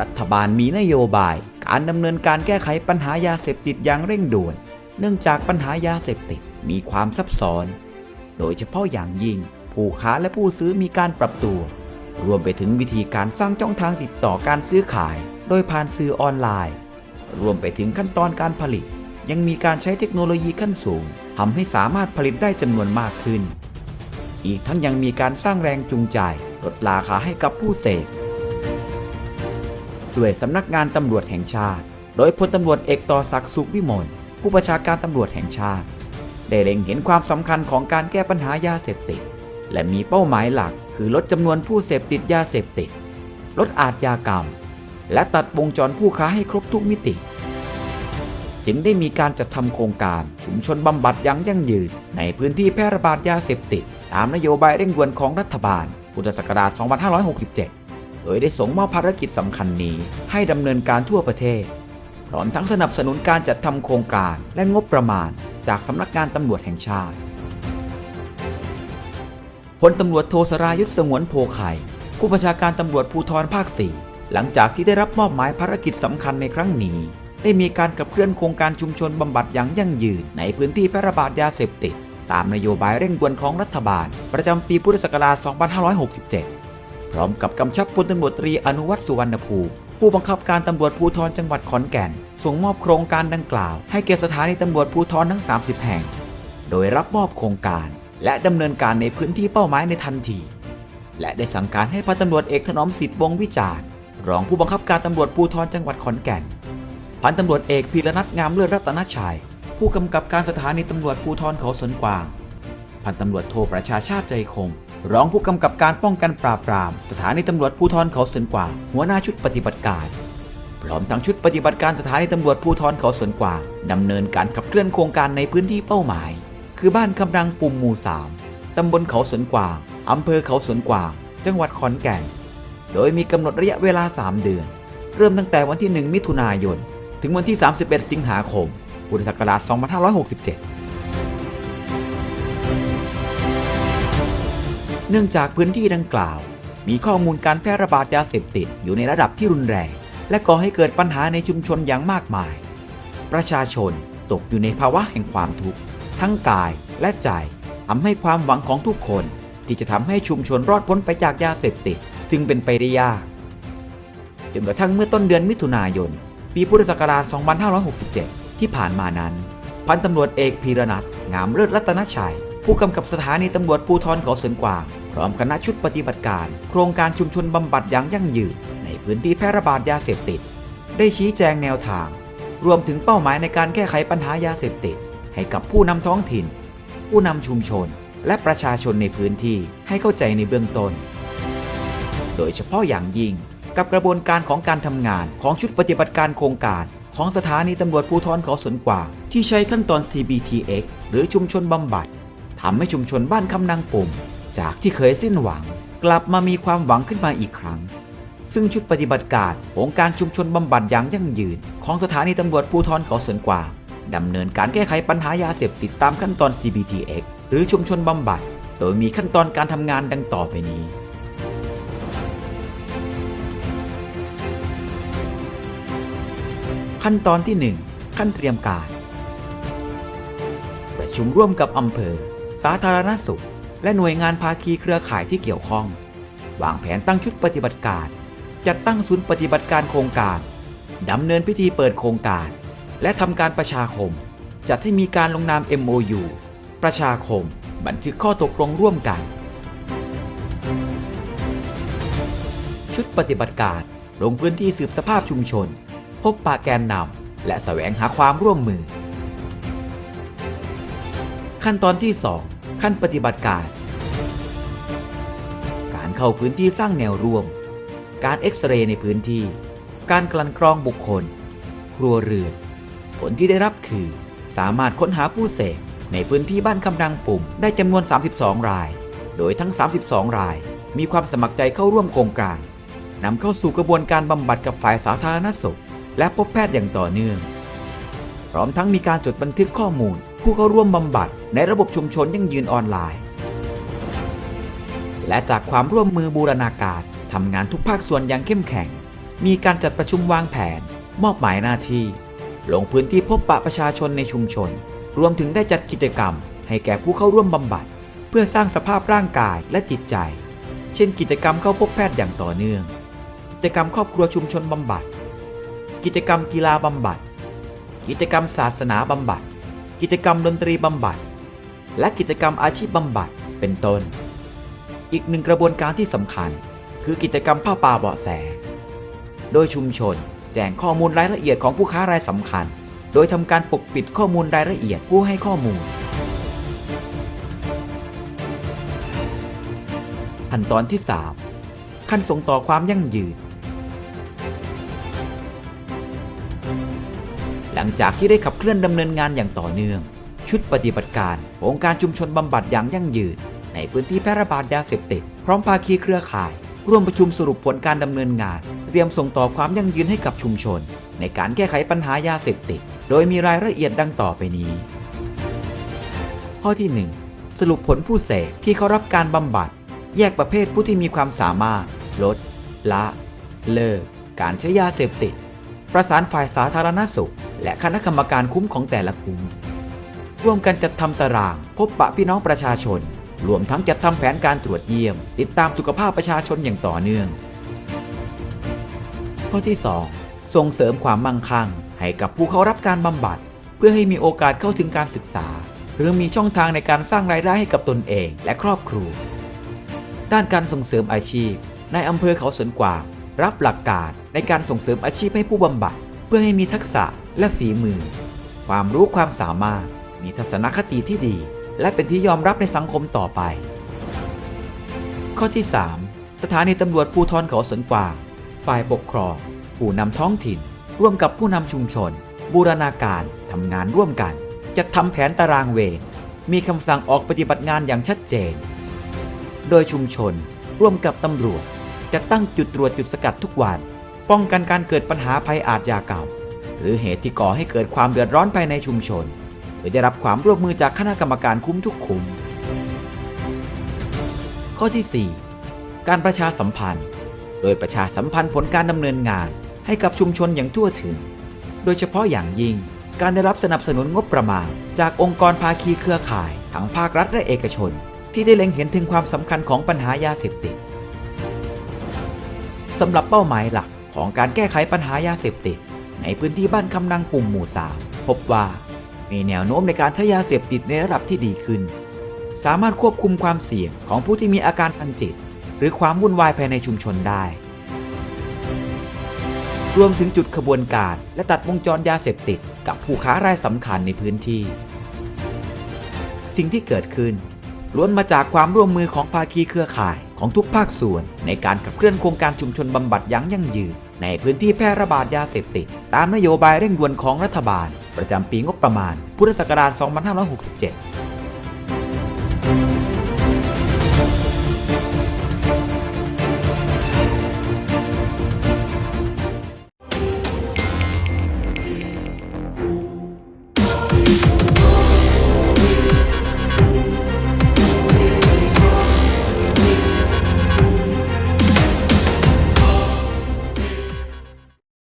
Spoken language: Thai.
รัฐบาลมีนโยบาย การดำเนินการแก้ไขปัญหายาเสพติดอย่างเร่งด่วน เนื่องจากปัญหายาเสพติดมีความซับซ้อน โดยเฉพาะอย่างยิ่ง ผู้ค้าและผู้ซื้อมีการปรับตัว รวมไปถึงวิธีการสร้างช่องทางติดต่อการซื้อขาย โดยผ่านสื่อออนไลน์ รวมไปถึงขั้นตอนการผลิต ยังมีการใช้เทคโนโลยีขั้นสูงทำให้สามารถผลิตได้จำนวนมากขึ้น อีกทั้งยังมีการสร้างแรงจูงใจลดราคาให้กับผู้เสพ ด้วยสำนักงานตำรวจแห่งชาติ โดยพลตำรวจเอกต่อศักดิ์สุขวิมลผู้บัญชาการตำรวจแห่งชาติ ได้เล็งเห็นความสำคัญของการแก้ปัญหายาเสพติด และมีเป้าหมายหลักคือลดจำนวนผู้เสพติดยาเสพติด ลดอาชญากรรม และตัดวงจรผู้ค้าให้ครบทุกมิติ จึงได้มีการจัดทำโครงการชุมชนบำบัดอยังยั่งยืน ในพื้นที่แพร่ระบาดยาเสพติด ตามนโยบายเร่งด่วนของรัฐบาลพุทธศักราช 2567 โดยได้ส่งมอบภารกิจสำคัญนี้ให้ดำเนินการทั่วประเทศ พร้อมทั้งสนับสนุนการจัดทำโครงการและงบประมาณ จากสำนักงานตำรวจแห่งชาติพลตำรวจโทสรายุทธสงวนโพไข่ผู้บัญชาการตำรวจภูธรภาค 4 หลังจากที่ได้รับมอบหมายภารกิจสำคัญในครั้งนี้ ได้มีการขับเคลื่อนโครงการชุมชนบำบัดอย่างยั่งยืนในพื้นที่แพร่ระบาดยาเสพติด ตามนโยบายเร่งด่วนของรัฐบาล ประจำปีพุทธศักราช 2567 ร้อมกับกำชับพลตำรวจตรีอนุวัฒน์สุวรรณภูมิผู้บังคับการตำรวจภูธรจังหวัดขอนแก่น ส่งมอบโครงการดังกล่าว ให้แก่สถานีตำรวจภูธรทั้ง 30 แห่ง โดยรับมอบโครงการ และดำเนินการในพื้นที่เป้าหมายในทันที และได้สั่งการให้พันตำรวจเอกถนอมสิทธิ์วงวิจารณ์รองผู้บังคับการตำรวจภูธรจังหวัดขอนแก่น พันตำรวจเอกพีรนัทงามเลิศรัตนชัย ผู้กำกับการสถานีตำรวจภูธรเขาสวนกวาง พันตำรวจโทประชาชาติใจคง รองผู้กำกับการป้องกันปราบปราม สถานีตำรวจภูธรเขาสวนกวางหัวหน้าชุดปฏิบัติการ พร้อมทั้งชุดปฏิบัติการสถานีตำรวจภูธรเขาสวนกวางดำเนินการขับเคลื่อนโครงการในพื้นที่เป้าหมาย คือบ้านคำรังปุ่มหมู่3ตำบลเขาสวนกวางอำเภอเขาสวนกวางจังหวัดขอนแก่น โดยมีกำหนดระยะเวลา 3 เดือน เริ่มตั้งแต่วันที่ 1 มิถุนายน ถึงวันที่ 31 สิงหาคม พุทธศักราช 2567 เนื่องจากพื้นที่ดังกล่าว มีข้อมูลการแพร่ระบาดยาเสพติดอยู่ในระดับที่รุนแรง และก่อให้เกิดปัญหาในชุมชนอย่างมากมาย ประชาชนตกอยู่ในภาวะแห่งความทุกข์ ทั้งกายและใจทำให้ความหวังของทุกคนที่จะทำให้ชุมชนรอดพ้นไปจากยาเสพติดจึงเป็นไปได้ยากจนกระทั่งเมื่อต้นเดือนมิถุนายน ปีพุทธศักราช 2567 ที่ผ่านมานั้น พันตำรวจเอกพีรนัทงามเลิศรัตนชัย ผู้กำกับสถานีตำรวจภูธรเขาสวนกวาง พร้อมคณะชุดปฏิบัติการ โครงการชุมชนบำบัดอย่างยั่งยืนในพื้นที่แพร่ระบาดยาเสพติด ได้ชี้แจงแนวทาง รวมถึงเป้าหมายในการแก้ไขปัญหายาเสพติด ให้กับผู้นำท้องถิ่น ผู้นำชุมชน และประชาชนในพื้นที่ให้เข้าใจในเบื้องต้น โดยเฉพาะอย่างยิ่งกับกระบวนการของการทำงานของชุดปฏิบัติการโครงการของสถานีตำรวจภูธรเขาสวนกวางที่ใช้ขั้นตอน CBTX หรือชุมชนบำบัด ทำให้ชุมชนบ้านคำนางปุ่ม จากที่เคยสิ้นหวัง กลับมามีความหวังขึ้นมาอีกครั้ง ซึ่งชุดปฏิบัติการโครงการชุมชนบำบัดอย่างยั่งยืน ของสถานีตำรวจภูธรเขาสวนกวางดำเนินการแก้ไขปัญหายาเสพติดตามขั้นตอน CBTX หรือชุมชนบำบัด โดยมีขั้นตอนการทำงานดังต่อไปนี้ ขั้นตอนที่ 1 ขั้นเตรียมการ ประชุมร่วมกับอำเภอาธารณสุข และหน่วยงานภาคีเครือข่ายที่เกี่ยวข้อง วางแผนตั้งชุดปฏิบัติการ จัดตั้งศูนย์ปฏิบัติการโครงการดำเนินพิธีเปิดโครงการ และทำการประชาคม จัดให้มีการลงนาม MOU ประชาคม บันทึกข้อตกลงร่วมกัน ชุดปฏิบัติการลงพื้นที่สืบสภาพชุมชน พบปะแกนนำและแสวงหาความร่วมมือ ขั้นตอนที่ 2 ขั้นปฏิบัติการ การเข้าพื้นที่สร้างแนวร่วม การเอ็กซเรย์ในพื้นที่ การกลั่นกรองบุคคล ครัวเรือน ผลที่ได้รับคือ สามารถค้นหาผู้เสพในพื้นที่บ้านคำดังปุ่มได้จำนวน 32 ราย โดยทั้ง 32 ราย มีความสมัครใจเข้าร่วมโครงการนำเข้าสู่กระบวนการบำบัดกับฝ่ายสาธารณสุข และพบแพทย์อย่างต่อเนื่อง พร้อมทั้งมีการจดบันทึกข้อมูล ผู้เข้าร่วมบำบัดในระบบชุมชนยั่งยืนออนไลน์ และจากความร่วมมือบูรณาการทำงานทุกภาคส่วนอย่างเข้มแข็ง มีการจัดประชุมวางแผน มอบหมายหน้าที่ ลงพื้นที่พบปะประชาชนในชุมชน รวมถึงได้จัดกิจกรรม ให้แก่ผู้เข้าร่วมบำบัด เพื่อสร้างสภาพร่างกายและจิตใจ เช่น กิจกรรมเข้าพบแพทย์อย่างต่อเนื่อง กิจกรรมครอบครัวชุมชนบำบัด กิจกรรมกีฬาบำบัด กิจกรรมศาสนาบำบัด กิจกรรมดนตรีบำบัด และกิจกรรมอาชีพบำบัดเป็นต้น อีกหนึ่งกระบวนการที่สำคัญ คือกิจกรรมผ้าป่าเบาะแส โดยชุมชนแจ้งข้อมูลรายละเอียดของผู้ค้ารายสำคัญ โดยทำการปกปิดข้อมูลรายละเอียดผู้ให้ข้อมูล ขั้นตอนที่ 3 ขั้นส่งต่อความยั่งยืน หลังจากที่ได้ขับเคลื่อนดำเนินงานอย่างต่อเนื่อง ชุดปฏิบัติการองค์การชุมชนบำบัดอย่างยั่งยืน ในพื้นที่แพร่ระบาดยาเสพติด พร้อมภาคีเครือข่าย ร่วมประชุมสรุปผลการดำเนินงาน เตรียมส่งต่อความยั่งยืนให้กับชุมชน ในการแก้ไขปัญหายาเสพติด โดยมีรายละเอียดดังต่อไปนี้ ข้อที่ 1 สรุปผลผู้เสพที่เขารับการบำบัด แยกประเภทผู้ที่มีความสามารถ ลด ละ เลิก การใช้ยาเสพติด ประสานฝ่ายสาธารณสุข และคณะกรรมการคุ้มของแต่ละคุ้มร่วมกันจัดทำตาราง พบปะพี่น้องประชาชน รวมทั้งจัดทำแผนการตรวจเยี่ยม ติดตามสุขภาพประชาชนอย่างต่อเนื่อง ข้อที่ 2 ส่งเสริมความมั่งคั่ง ให้กับผู้เข้ารับการบำบัด เพื่อให้มีโอกาสเข้าถึงการศึกษา หรือมีช่องทางในการสร้างรายได้ให้กับตนเองและครอบครัว ด้านการส่งเสริมอาชีพ ในอำเภอเขาสวนกวางรับหลักการในการส่งเสริมอาชีพให้ผู้บำบัด เพื่อให้มีทักษะและฝีมือ ความรู้ความสามารถ มีทัศนคติที่ดี และเป็นที่ยอมรับในสังคมต่อไป ข้อที่ 3 สถานีตำรวจภูธรเขาสวนกวางฝ่ายปกครอง ผู้นำท้องถิ่น ร่วมกับผู้นำชุมชน บูรณาการทำงานร่วมกัน จัดทำแผนตารางเวรมีคำสั่งออกปฏิบัติงานอย่างชัดเจน โดยชุมชนร่วมกับตำรวจจะตั้งจุดตรวจจุดสกัดทุกวัน ป้องกันการเกิดปัญหาภัยอาชญากรรม หรือเหตุที่ก่อให้เกิดความเดือดร้อนภายในชุมชนโดยได้รับความร่วมมือจากคณะกรรมการคุ้มทุกคุม ข้อที่ 4 การประชาสัมพันธ์ โดยประชาสัมพันธ์ผลการดำเนินงานให้กับชุมชนอย่างทั่วถึง โดยเฉพาะอย่างยิ่ง การได้รับสนับสนุนงบประมาณ จากองค์กรภาคีเครือข่ายทั้งภาครัฐและเอกชน ที่ได้เล็งเห็นถึงความสำคัญของปัญหายาเสพติดสำหรับเป้าหมายหลัก ของการแก้ไขปัญหายาเสพติด ในพื้นที่บ้านคำนังปุ่มหมู่สามพบว่ามีแนวโน้มในการใช้ยาเสพติดในระดับที่ดีขึ้น สามารถควบคุมความเสี่ยงของผู้ที่มีอาการทางจิต หรือความวุ่นวายภายในชุมชนได้ รวมถึงจุดขบวนการและตัดวงจรยาเสพติด กับผู้ค้ารายสำคัญในพื้นที่ สิ่งที่เกิดขึ้นล้วนมาจากความร่วมมือของภาคีเครือข่ายของทุกภาคส่วนในการขับเคลื่อนโครงการชุมชนบำบัดยั้งยั่งยืน ในพื้นที่แพร่ระบาดยาเสพติด ตามนโยบายเร่งด่วนของรัฐบาล ประจำปีงบประมาณ พุทธศักราช 2567